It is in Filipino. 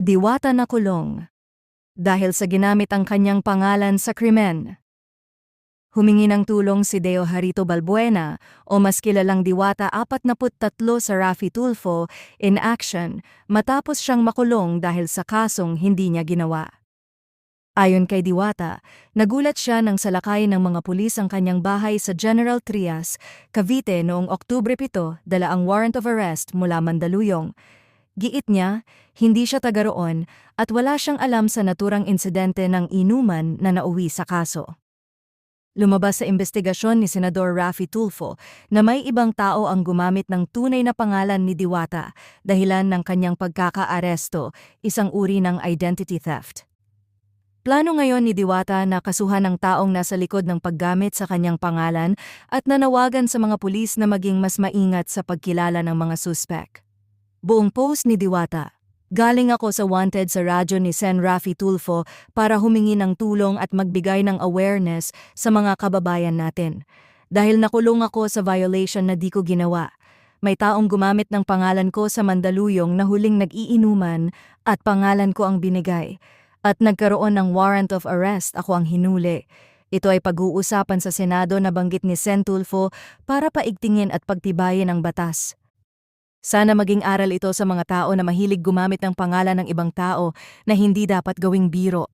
Diwata na kulong. Dahil sa ginamit ang kanyang pangalan sa krimen. Humingi ng tulong si Deo Harito Balbuena o mas kilalang Diwata 43 sa Rafi Tulfo in action matapos siyang makulong dahil sa kasong hindi niya ginawa. Ayon kay Diwata, nagulat siya nang salakayin ng mga pulis ang kanyang bahay sa General Trias, Cavite noong Oktubre 7 dala ang warrant of arrest mula Mandaluyong. Giit niya, hindi siya taga at wala siyang alam sa naturang insidente ng inuman na nauwi sa kaso. Lumabas sa investigasyon ni Senador Rafi Tulfo na may ibang tao ang gumamit ng tunay na pangalan ni Diwata dahilan ng kanyang pagkakaaresto, isang uri ng identity theft. Plano ngayon ni Diwata na kasuhan ng taong nasa likod ng paggamit sa kanyang pangalan at nanawagan sa mga pulis na maging mas maingat sa pagkilala ng mga suspek. Buong post ni Diwata, Galing ako sa wanted sa radyo ni Sen Rafi Tulfo para humingi ng tulong at magbigay ng awareness sa mga kababayan natin. Dahil nakulong ako sa violation na di ko ginawa. May taong gumamit ng pangalan ko sa Mandaluyong na huling nag-iinuman at pangalan ko ang binigay. At nagkaroon ng warrant of arrest ako ang hinuli. Ito ay pag-uusapan sa Senado na banggit ni Sen Tulfo para paigtingin at pagtibayin ang batas. Sana maging aral ito sa mga tao na mahilig gumamit ng pangalan ng ibang tao na hindi dapat gawing biro.